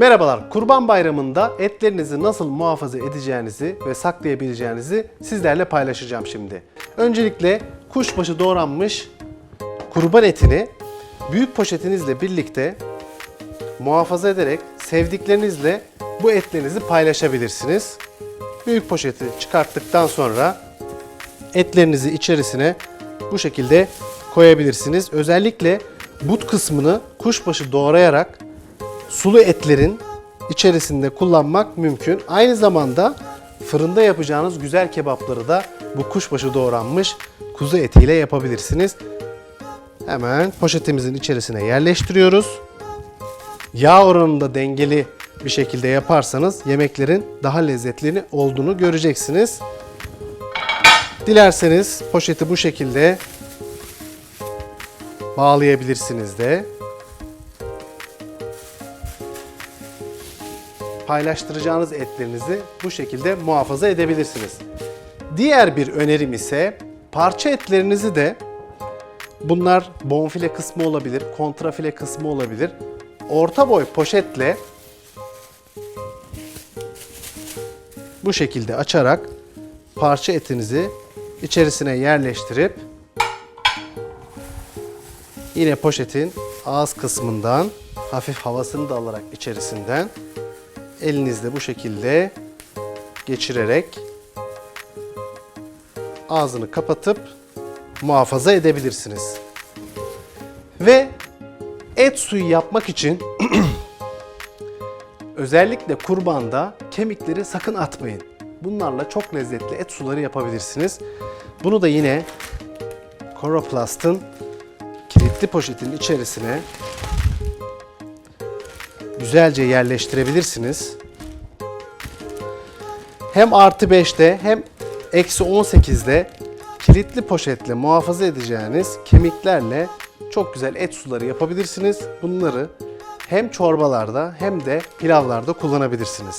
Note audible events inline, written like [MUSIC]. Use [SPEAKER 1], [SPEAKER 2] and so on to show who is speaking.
[SPEAKER 1] Merhabalar. Kurban Bayramı'nda etlerinizi nasıl muhafaza edeceğinizi ve saklayabileceğinizi sizlerle paylaşacağım şimdi. Öncelikle kuşbaşı doğranmış kurban etini büyük poşetinizle birlikte muhafaza ederek sevdiklerinizle bu etlerinizi paylaşabilirsiniz. Büyük poşeti çıkarttıktan sonra etlerinizi içerisine bu şekilde koyabilirsiniz. Özellikle but kısmını kuşbaşı doğrayarak sulu etlerin içerisinde kullanmak mümkün. Aynı zamanda fırında yapacağınız güzel kebapları da bu kuşbaşı doğranmış kuzu etiyle yapabilirsiniz. Hemen poşetimizin içerisine yerleştiriyoruz. Yağ oranını da dengeli bir şekilde yaparsanız yemeklerin daha lezzetli olduğunu göreceksiniz. Dilerseniz poşeti bu şekilde bağlayabilirsiniz de. Paylaştıracağınız etlerinizi bu şekilde muhafaza edebilirsiniz. Diğer bir önerim ise parça etlerinizi de bunlar bonfile kısmı olabilir, kontrafile kısmı olabilir. Orta boy poşetle bu şekilde açarak parça etinizi içerisine yerleştirip yine poşetin ağız kısmından hafif havasını da alarak içerisinden elinizle bu şekilde geçirerek ağzını kapatıp muhafaza edebilirsiniz. Ve et suyu yapmak için [CLEARS THROAT] özellikle kurbanda kemikleri sakın atmayın. Bunlarla çok lezzetli et suları yapabilirsiniz. Bunu da yine Coroplast'ın kilitli poşetin içerisine güzelce yerleştirebilirsiniz. Hem artı 5'te hem eksi 18'de kilitli poşetle muhafaza edeceğiniz kemiklerle çok güzel et suları yapabilirsiniz. Bunları hem çorbalarda hem de pilavlarda kullanabilirsiniz.